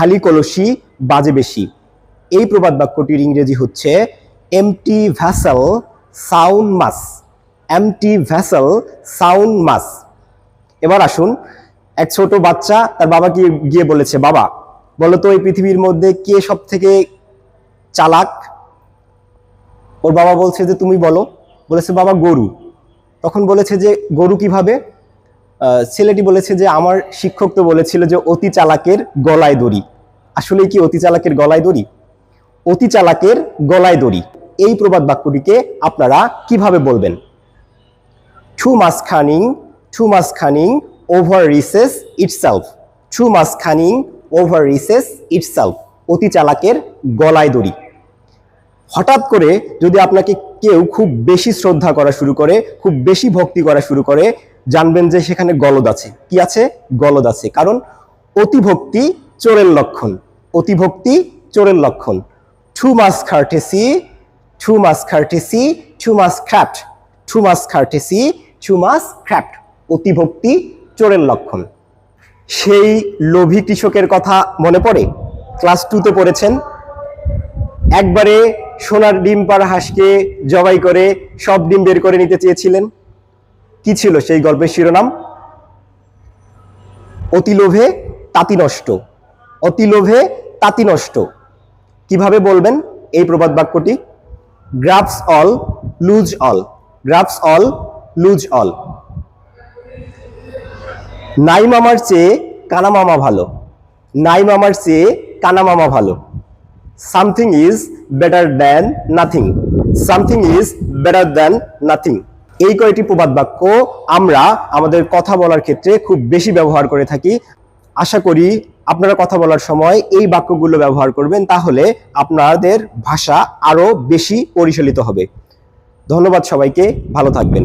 খালি কলসি, বাজে বেশি। এই প্রবাদ বাক্যটির ইংরেজি হচ্ছে empty vessel sound much empty vessel sound much এবার আসুন, এক ছোট বাচ্চা তার বাবাকে গিয়ে বলেছে, বাবা বলো তো এই পৃথিবীর মধ্যে কে সব থেকে চালাক? ওর বাবা বলছে যে, তুমি বলো। বলেছে, বাবা, গরু। তখন বলেছে যে, গরু কীভাবে? ছেলেটি বলেছে যে, আমার শিক্ষক তো বলেছিল যে, অতি চালাকের গলায় দড়ি। আসলে কি অতি চালাকের গলায় দড়ি? অতি চালাকের গলায় দড়ি। এই প্রবাদ বাক্যটিকে আপনারা কীভাবে বলবেন? Too much cunning too much cunning overreaches itself too much cunning overreaches itself অতি চালাকের গলায় দড়ি। হঠাৎ করে যদি আপনাকে কেউ খুব বেশি শ্রদ্ধা করা শুরু করে, খুব বেশি ভক্তি করা শুরু করে, জানবেন যে সেখানে গলদ আছে। কি আছে? গলদ আছে। কারণ অতিভক্তি চোরের লক্ষণ। অতিভক্তি, চোরের লক্ষণ। Too much courtesy too much courtesy too much craft too much courtesy too much craft অতিভক্তি, চোরের লক্ষণ। সেই লোভী কৃষকের কথা মনে পড়ে? ক্লাস টুতে পড়েছেন। একবারে সোনার ডিম পাড়া হাঁসকে জবাই করে সব ডিম বের করে নিতে চেয়েছিলেন। কি ছিল সেই গল্পের শিরোনাম? অতি লোভে তাঁতি নষ্ট। অতি লোভে তাঁতি নষ্ট। কীভাবে বলবেন এই প্রবাদ বাক্যটি? Grasp all, lose all. Grasp all, lose all. নাই মামার চেয়ে কানা মামা ভালো। নাই মামার চেয়ে কানা মামা ভালো। Something is better than nothing. Something is better than nothing. এই কয়টি প্রবাদ বাক্য আমরা আমাদের কথা বলার ক্ষেত্রে খুব বেশি ব্যবহার করে থাকি। আশা করি আপনারা কথা বলার সময় এই বাক্যগুলো ব্যবহার করবেন, তাহলে আপনাদের ভাষা আরও বেশি পরিচালিত হবে। ধন্যবাদ সবাইকে, ভালো থাকবেন।